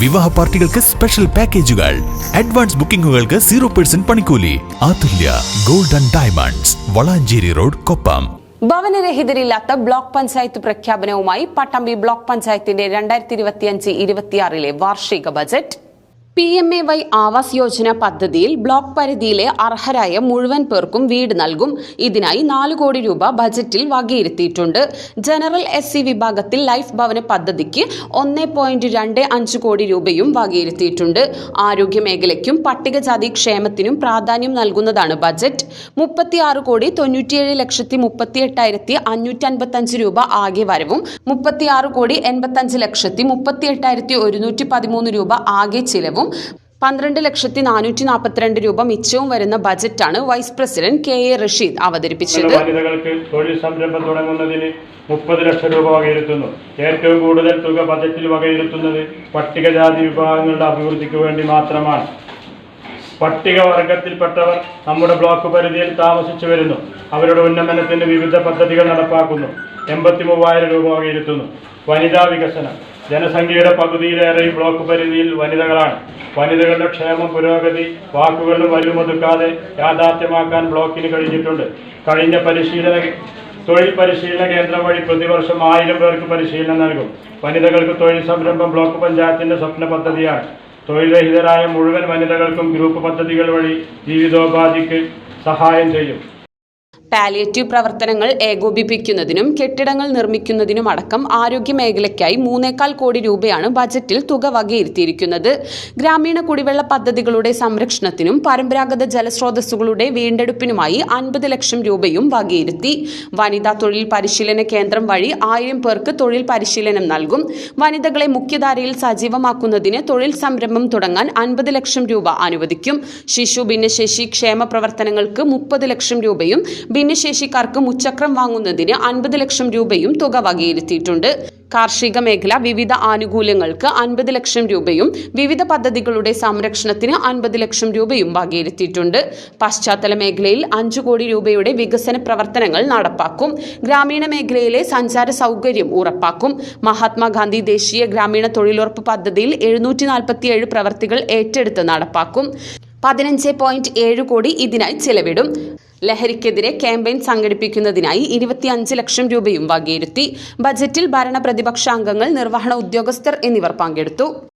വിവാഹ പാർട്ടികൾക്ക് സ്പെഷ്യൽ പാക്കേജുകൾ അഡ്വാൻസ് ബുക്കിംഗുകൾക്ക് സീറോ പെർസെന്റ് പണിക്കൂലി. Athulya golden diamonds Valanchery road Koppam. ഭവനരഹിതരില്ലാത്ത block panchayat പ്രഖ്യാപനവുമായി പട്ടമ്പി ബ്ലോക്ക് പഞ്ചായത്തിന്റെ രണ്ടായിരത്തി ഇരുപത്തിയഞ്ച് ഇരുപത്തിയാറിലെ വാർഷിക budget P M A Y Awas Yojana പദ്ധതിയിൽ ബ്ലോക്ക് പരിധിയിലെ അർഹരായ മുഴുവൻ പേർക്കും വീട് നൽകും. ഇതിനായി നാല് കോടി രൂപ ബജറ്റിൽ വകയിരുത്തിയിട്ടുണ്ട്. ജനറൽ എസ് സി വിഭാഗത്തിൽ ലൈഫ് ഭവന പദ്ധതിക്ക് ഒന്ന് പോയിന്റ് രണ്ട് അഞ്ച് കോടി രൂപയും വകയിരുത്തിയിട്ടുണ്ട്. ആരോഗ്യ മേഖലയ്ക്കും പട്ടികജാതി ക്ഷേമത്തിനും പ്രാധാന്യം നൽകുന്നതാണ് ബജറ്റ്. മുപ്പത്തിയാറ് കോടി തൊണ്ണൂറ്റിയേഴ് ലക്ഷത്തി മുപ്പത്തി എട്ടായിരത്തി അഞ്ഞൂറ്റി അൻപത്തഞ്ച് രൂപ ആകെ വരവും. മുപ്പത്തിയാറ് കോടി എൺപത്തഞ്ച് ലക്ഷത്തി മുപ്പത്തി എട്ടായിരത്തി ഒരുന്നൂറ്റി പതിമൂന്ന് രൂപ ആകെ ചിലവും. പന്ത്രണ്ട് ലക്ഷത്തി നാനൂറ്റി നാൽപ്പത്തിരണ്ട് രൂപ മിച്ചവും വരുന്ന ബജറ്റാണ് vice president K A Rasheed അവതരിപ്പിച്ചത്. തൊഴിൽ സംരംഭം തുടങ്ങുന്നതിന് മുപ്പത് ലക്ഷം രൂപ വകയിരുത്തുന്നു. ഏറ്റവും കൂടുതൽ തുക ബജറ്റിൽ വകയിരുത്തുന്നത് പട്ടികജാതി വിഭാഗങ്ങളുടെ അഭിവൃദ്ധിക്ക് വേണ്ടി മാത്രമാണ്. പട്ടികവർഗത്തിൽപ്പെട്ടവർ നമ്മുടെ ബ്ലോക്ക് പരിധിയിൽ താമസിച്ചു വരുന്നു. അവരുടെ ഉന്നമനത്തിന് വിവിധ പദ്ധതികൾ നടപ്പാക്കുന്നു. എൺപത്തി മൂവായിരം രൂപ വകയിരുത്തുന്നു. വനിതാ വികസനം. ജനസംഖ്യയുടെ പകുതിയിലേറെ ഈ ബ്ലോക്ക് പരിധിയിൽ വനിതകളാണ്. വനിതകളുടെ ക്ഷേമ പുരോഗതി വാക്കുകളിലും വലുമൊതുക്കാതെ യാഥാർത്ഥ്യമാക്കാൻ ബ്ലോക്കിന് കഴിഞ്ഞിട്ടുണ്ട്. കഴിഞ്ഞ പരിശീലന തൊഴിൽ പരിശീലന കേന്ദ്രം വഴി പ്രതിവർഷം ആയിരം പേർക്ക് പരിശീലനം നൽകും. വനിതകൾക്ക് തൊഴിൽ സംരംഭം ബ്ലോക്ക് പഞ്ചായത്തിന്റെ സ്വപ്ന പദ്ധതിയാണ്. തൊഴിൽരഹിതരായ മുഴുവൻ വനിതകൾക്കും ഗ്രൂപ്പ് പദ്ധതികൾ വഴി ജീവിതോപാധിക്ക് സഹായം ചെയ്യും. പാലിയേറ്റീവ് പ്രവർത്തനങ്ങൾ ഏകോപിപ്പിക്കുന്നതിനും കെട്ടിടങ്ങൾ നിർമ്മിക്കുന്നതിനും അടക്കം ആരോഗ്യ മേഖലയ്ക്കായി മൂന്നേക്കാൽ കോടി രൂപയാണ് ബജറ്റിൽ തുക വകയിരുത്തിയിരിക്കുന്നത്. ഗ്രാമീണ കുടിവെള്ള പദ്ധതികളുടെ സംരക്ഷണത്തിനും പരമ്പരാഗത ജലസ്രോതസ്സുകളുടെ വീണ്ടെടുപ്പിനുമായി അൻപത് ലക്ഷം രൂപയും വകയിരുത്തി. വനിതാ തൊഴിൽ പരിശീലന കേന്ദ്രം വഴി ആയിരം പേർക്ക് തൊഴിൽ പരിശീലനം നൽകും. വനിതകളെ മുഖ്യധാരയിൽ സജീവമാക്കുന്നതിന് തൊഴിൽ സംരംഭം തുടങ്ങാൻ അൻപത് ലക്ഷം രൂപ അനുവദിക്കും. ശിശു ഭിന്നശേഷി ക്ഷേമ പ്രവർത്തനങ്ങൾക്ക് മുപ്പത് ലക്ഷം രൂപയും ഭിന്നശേഷിക്കാർക്ക് മുച്ചക്രം വാങ്ങുന്നതിന് അൻപത് ലക്ഷം രൂപയും തുക വകയിരുത്തിയിട്ടുണ്ട്. കാർഷിക മേഖല വിവിധ ആനുകൂല്യങ്ങൾക്ക് അൻപത് ലക്ഷം രൂപയും വിവിധ പദ്ധതികളുടെ സംരക്ഷണത്തിന് അൻപത് ലക്ഷം രൂപയും വകയിരുത്തിയിട്ടുണ്ട്. പശ്ചാത്തല മേഖലയിൽ അഞ്ചു കോടി രൂപയുടെ വികസന പ്രവർത്തനങ്ങൾ നടപ്പാക്കും. ഗ്രാമീണ മേഖലയിലെ സഞ്ചാര സൗകര്യം ഉറപ്പാക്കും. മഹാത്മാഗാന്ധി ദേശീയ ഗ്രാമീണ തൊഴിലുറപ്പ് പദ്ധതിയിൽ എഴുന്നൂറ്റി നാൽപ്പത്തിയേഴ് പ്രവർത്തികൾ ഏറ്റെടുത്ത് നടപ്പാക്കും. പതിനഞ്ച് പോയിന്റ് ഏഴ് കോടി ഇതിനായി ചെലവിടും. ലഹരിക്കെതിരെ ക്യാമ്പയിൻ സംഘടിപ്പിക്കുന്നതിനായി ഇരുപത്തിയഞ്ച് ലക്ഷം രൂപയും വകയിരുത്തി. ബജറ്റിൽ ഭരണ പ്രതിപക്ഷ അംഗങ്ങൾ നിർവഹണ ഉദ്യോഗസ്ഥർ എന്നിവർ പങ്കെടുത്തു.